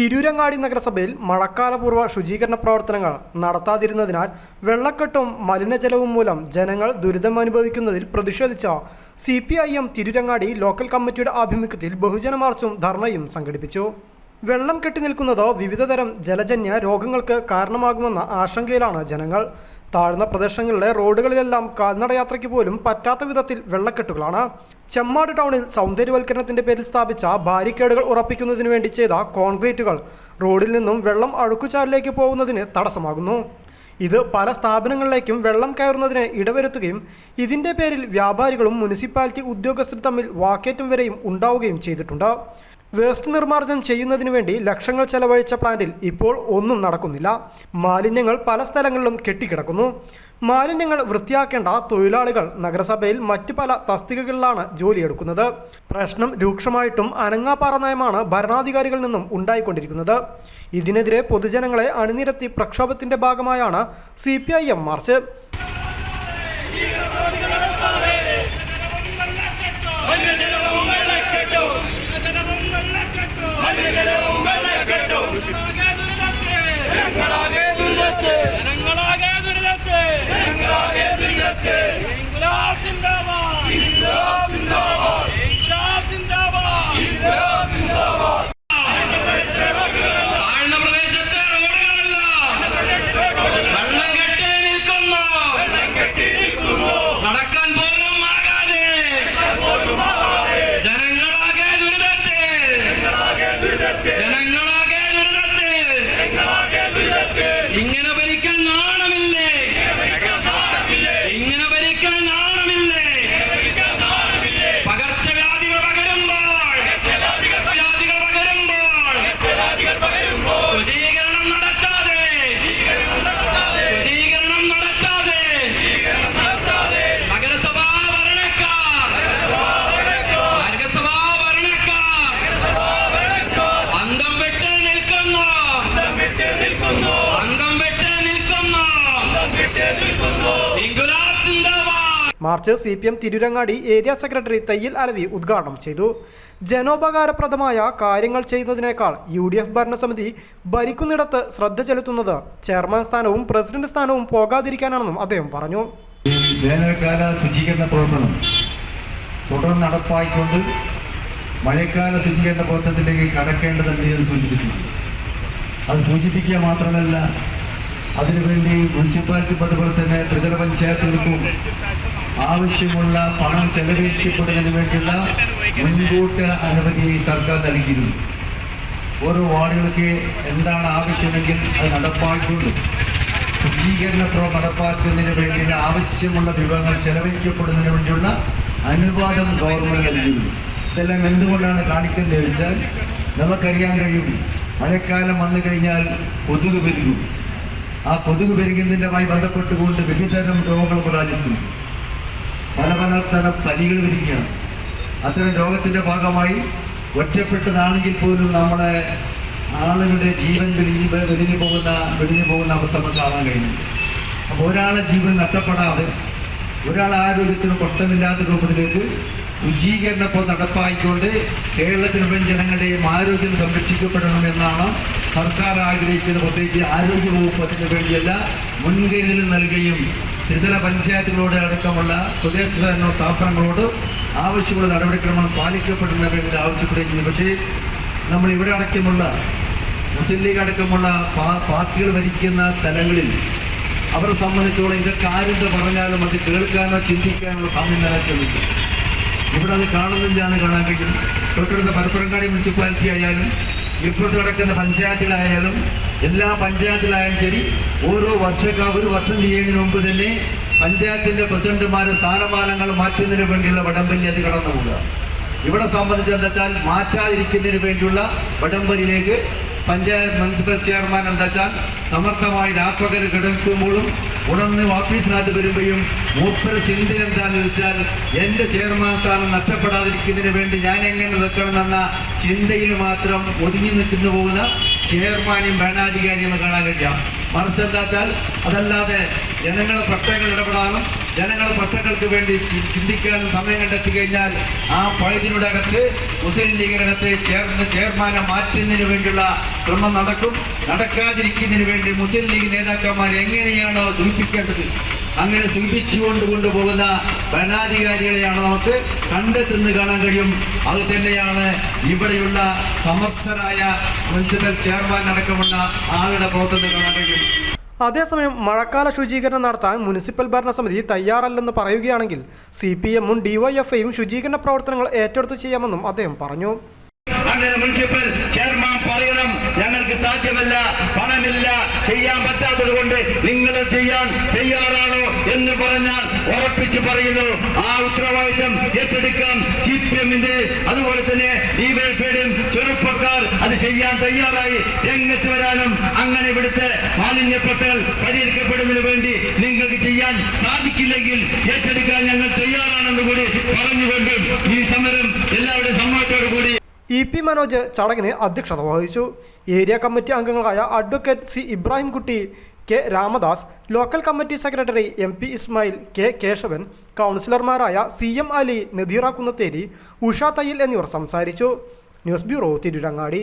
തിരൂരങ്ങാടി നഗരസഭയിൽ മഴക്കാലപൂർവ ശുചീകരണ പ്രവർത്തനങ്ങൾ നടത്താതിരുന്നതിനാൽ വെള്ളക്കെട്ടും മലിനജലവും മൂലം ജനങ്ങൾ ദുരിതം അനുഭവിക്കുന്നതിൽ പ്രതിഷേധിച്ച C P I M Tirurangadi local കമ്മിറ്റിയുടെ ആഭിമുഖ്യത്തിൽ ബഹുജന മാർച്ചും ധർണയും സംഘടിപ്പിച്ചു. വെള്ളം കെട്ടി നിൽക്കുന്നതോ വിവിധതരം ജലജന്യ രോഗങ്ങൾക്ക് കാരണമാകുമെന്ന ആശങ്കയിലാണ് ജനങ്ങൾ. താഴ്ന്ന പ്രദേശങ്ങളിലെ റോഡുകളിലെല്ലാം കാൽനടയാത്രയ്ക്ക് പോലും പറ്റാത്ത വിധത്തിൽ വെള്ളക്കെട്ടുകളാണ്. ചെമ്മാട് ടൗണിൽ സൗന്ദര്യവൽക്കരണത്തിന്റെ പേരിൽ സ്ഥാപിച്ച ബാരിക്കേഡുകൾ ഉറപ്പിക്കുന്നതിന് വേണ്ടി ചെയ്ത കോൺക്രീറ്റുകൾ റോഡിൽ നിന്നും വെള്ളം അഴുക്കുചാലിലേക്ക് പോകുന്നതിന് തടസ്സമാകുന്നു. ഇത് പല സ്ഥാപനങ്ങളിലേക്കും വെള്ളം കയറുന്നതിന് ഇടവരുത്തുകയും ഇതിന്റെ പേരിൽ വ്യാപാരികളും മുനിസിപ്പാലിറ്റി ഉദ്യോഗസ്ഥരും തമ്മിൽ വാക്കേറ്റം വരെയും ഉണ്ടാവുകയും ചെയ്തിട്ടുണ്ട്. വേസ്റ്റ് നിർമ്മാർജനം ചെയ്യുന്നതിന് വേണ്ടി ലക്ഷങ്ങൾ ചെലവഴിച്ച പ്ലാന്റിൽ ഇപ്പോൾ ഒന്നും നടക്കുന്നില്ല. മാലിന്യങ്ങൾ പല സ്ഥലങ്ങളിലും കെട്ടിക്കിടക്കുന്നു. മാലിന്യങ്ങൾ വൃത്തിയാക്കേണ്ട തൊഴിലാളികൾ നഗരസഭയിൽ മറ്റ് പല തസ്തികകളിലാണ് ജോലിയെടുക്കുന്നത്. പ്രശ്നം രൂക്ഷമായിട്ടും അനങ്ങാപ്പാറ നയമാണ് ഭരണാധികാരികളിൽ നിന്നും ഉണ്ടായിക്കൊണ്ടിരിക്കുന്നത്. ഇതിനെതിരെ പൊതുജനങ്ങളെ അണിനിരത്തി പ്രക്ഷോഭത്തിന്റെ ഭാഗമായാണ് C march. ജനങ്ങളാകെ march C P M Tirurangadi area secretary Thayyil Alavi ഉദ്ഘാടനം ചെയ്തു. ജനോപകാരപ്രദമായ കാര്യങ്ങൾ ചെയ്യുന്നതിനേക്കാൾ യു ഡി എഫ് ഭരണസമിതി ഭരിക്കുന്നിടത്ത് ശ്രദ്ധ ചെലുത്തുന്നത് ചെയർമാൻ സ്ഥാനവും പ്രസിഡന്റ് സ്ഥാനവും പോകാതിരിക്കാനാണെന്നും അദ്ദേഹം പറഞ്ഞു. വേനൽക്കാല ശുചീകരണ പ്രവർത്തനം തുടർന്ന് നടപ്പായിക്കൊണ്ട് മഴക്കാല ശുചീകരണ പ്രവർത്തനത്തിലേക്ക് കടക്കേണ്ടതല്ലേ എന്ന് അത് സൂചിപ്പിക്കുക മാത്രമല്ല അതിനുവേണ്ടി മുനിസിപ്പാലിറ്റി അതുപോലെ തന്നെ ത്രിതല പഞ്ചായത്തുകൾക്കും ആവശ്യമുള്ള പണം ചെലവഴിക്കപ്പെടുന്നതിന് വേണ്ടിയുള്ള മുൻകൂട്ട് അനുമതി സർക്കാർ നൽകിയിരുന്നു. ഓരോ വാർഡുകൾക്ക് എന്താണ് ആവശ്യമെങ്കിൽ അത് നടപ്പാക്കിക്കൊണ്ട്. ശുചീകരണ പ്രവർത്തനം നടപ്പാക്കുന്നതിന് വേണ്ടിയുള്ള ആവശ്യമുള്ള വിഭവങ്ങൾ ചെലവഴിക്കപ്പെടുന്നതിന് വേണ്ടിയുള്ള അനുവാദം ഗവൺമെന്റ് നൽകിയിരുന്നു. ഇതെല്ലാം എന്തുകൊണ്ടാണ് കാണിക്കുന്നത് വെച്ചാൽ നമുക്കറിയാൻ കഴിയും. മഴക്കാലം വന്നു കഴിഞ്ഞാൽ കൊതുക് പെരുകും. ആ കൊതുക് പെരുകുന്നതിന്റെമായി ബന്ധപ്പെട്ടുകൊണ്ട് വിവിധതരം രോഗങ്ങൾ രാജ്യത്തുണ്ട് പല പല തരം പനികൾ വരികയാണ്. അത്തരം രോഗത്തിന്റെ ഭാഗമായി ഒറ്റപ്പെട്ടതാണെങ്കിൽ പോലും നമ്മളെ ആളുകളുടെ ജീവൻ വെളിഞ്ഞ് വെളിഞ്ഞു പോകുന്ന വെളിഞ്ഞു പോകുന്ന അവസ്ഥ നമുക്ക് കാണാൻ കഴിയും അപ്പോൾ ഒരാളെ ജീവൻ നഷ്ടപ്പെടാതെ ഒരാൾ ആരോഗ്യത്തിന് പ്രശ്നമില്ലാത്ത രൂപത്തിലേക്ക് ശുചീകരണ ഇപ്പോൾ നടപ്പായിക്കൊണ്ട് കേരളത്തിലെ മുഴുവൻ ജനങ്ങളുടെയും ആരോഗ്യം സംരക്ഷിക്കപ്പെടണമെന്നാണ് സർക്കാർ ആഗ്രഹിക്കുന്നത് പ്രത്യേകിച്ച് ആരോഗ്യ അതിന് വേണ്ടിയല്ല മുൻകരുതൽ നൽകുകയും ത്രിതല പഞ്ചായത്തുകളോട് അടക്കമുള്ള സ്വദേശ സ്ഥാപനങ്ങളോട് ആവശ്യമുള്ള നടപടിക്രമങ്ങൾ പാലിക്കപ്പെടുന്ന വേണ്ടി ആവശ്യപ്പെടുകയും പക്ഷേ നമ്മൾ ഇവിടെ അടക്കമുള്ള മുസ്ലിം ലീഗ് അടക്കമുള്ള പാർട്ടികൾ ഭരിക്കുന്ന സ്ഥലങ്ങളിൽ അവരെ സംബന്ധിച്ചോളം ഇതൊക്കെ ആരെന്ത് പറഞ്ഞാലും അത് കേൾക്കാനോ ചിന്തിക്കാനോ സമയം നിലനിൽക്കുന്നില്ല. ഇവിടെ അത് കാണുന്നില്ലാണ് കാണാൻ കഴിയും. തൊട്ടടുത്ത പരപ്പരങ്കാടി മുനിസിപ്പാലിറ്റി ആയാലും ഇപ്പുറത്ത് കിടക്കുന്ന പഞ്ചായത്തിലായാലും എല്ലാ പഞ്ചായത്തിലായാലും ശരി ഓരോ വർഷക്ക ഒരു വർഷം ചെയ്യുന്നതിന് മുമ്പ് തന്നെ പഞ്ചായത്തിന്റെ പ്രസിഡന്റുമാരെ സ്ഥാനമാനങ്ങൾ മാറ്റുന്നതിന് വേണ്ടിയുള്ള വടംവലി അത് കടന്നു പോകുക ഇവിടെ സംബന്ധിച്ചെന്താച്ചാൽ മാറ്റാതിരിക്കുന്നതിന് വേണ്ടിയുള്ള വടംവലിയിലേക്ക് പഞ്ചായത്ത് മുനിസിപ്പൽ ചെയർമാൻ എന്താച്ചാൽ സമർത്ഥമായി രാപ്പകൽ കിടക്കുമ്പോഴും ഉണർന്ന് ഓഫീസിനകത്ത് വരുമ്പോഴും മൂപ്പര ചിന്ത എന്താണെന്ന് വെച്ചാൽ എന്റെ ചെയർമാൻ സ്ഥാനം നഷ്ടപ്പെടാതിരിക്കുന്നതിന് വേണ്ടി ഞാൻ എങ്ങനെ വെക്കണമെന്ന ചിന്തയിൽ മാത്രം ഒതുങ്ങി നിൽക്കുന്നു പോകുന്ന ചെയർമാനും ഭരണാധികാരിയും കാണാൻ കഴിയാം. മറിച്ചെന്താച്ചാൽ അതല്ലാതെ ജനങ്ങളെ പ്രശ്നങ്ങൾ ഇടപെടാനും ജനങ്ങളുടെ പ്രശ്നങ്ങൾക്ക് വേണ്ടി ചിന്തിക്കാൻ സമയം കണ്ടെത്തി കഴിഞ്ഞാൽ ആ പഴുതിനുടെ അകത്ത് മുസ്ലിം ലീഗിനകത്ത് ചേർന്ന് ചെയർമാനെ മാറ്റുന്നതിന് വേണ്ടിയുള്ള ശ്രമം നടക്കും. നടക്കാതിരിക്കുന്നതിന് വേണ്ടി മുസ്ലിം ലീഗ് നേതാക്കന്മാർ എങ്ങനെയാണോ സൂചിപ്പിക്കേണ്ടത്? അങ്ങനെ സൂചിപ്പിച്ചുകൊണ്ട് കൊണ്ടുപോകുന്ന ഭരണാധികാരികളെയാണ് നമുക്ക് കണ്ടെത്തുന്ന കാണാൻ കഴിയും. അത് തന്നെയാണ് ഇവിടെയുള്ള സമർത്ഥരായ മുനിസിപ്പൽ ചെയർമാൻ അടക്കമുള്ള ആളുടെ പ്രവർത്തനം കാണാൻ കഴിയും. അതേസമയം മഴക്കാല ശുചീകരണം നടത്താൻ മുനിസിപ്പൽ ഭരണസമിതി തയ്യാറല്ലെന്ന് പറയുകയാണെങ്കിൽ സി പി എമ്മും ഡിവൈഎഫ്ഐയും ശുചീകരണ പ്രവർത്തനങ്ങൾ ഏറ്റെടുത്ത് ചെയ്യാമെന്നും അദ്ദേഹം പറഞ്ഞു. അങ്ങനെ മുനിസിപ്പൽ ചെയർമാൻ പറയണം ഞങ്ങൾക്ക് സാധ്യമല്ല പണമില്ല ചെയ്യാൻ പറ്റാത്തത് കൊണ്ട് നിങ്ങൾ ചെയ്യാൻ തയ്യാറാണോ എന്ന് പറഞ്ഞാൽ ഉറപ്പിച്ച് പറയുന്നു. ആ ഉത്തരവാദിത്തം ഏറ്റെടുക്കാം സി പി എമ്മിന്റെ അതുപോലെ തന്നെ ചെയ്യാൻ തയ്യാറായി രംഗത്ത് വരാനും അങ്ങനെ ഇവിടുത്തെ മാലിന്യപ്പെട്ടൽ പരിഹരിക്കപ്പെടുന്നതിന് വേണ്ടി നിങ്ങൾക്ക് ചെയ്യാൻ സാധിക്കില്ലെങ്കിൽ ഏറ്റെടുക്കാൻ ഞങ്ങൾ തയ്യാറാണെന്ന് കൂടി പറഞ്ഞുകൊണ്ട് ഈ സമരം എല്ലാവരുടെ സമ്മതത്തോടു കൂടി ഇ പി മനോജ് ചടങ്ങിന് അധ്യക്ഷത വഹിച്ചു. ഏരിയ കമ്മിറ്റി അംഗങ്ങളായ advocate C Ibrahimkutty K Ramadas local committee secretary M P Ismail K Keshavan കൗൺസിലർമാരായ സി എം അലി നദീറ കുന്നത്തേരി ഉഷ തയ്യൽ എന്നിവർ സംസാരിച്ചു. News bureau Tirurangadi.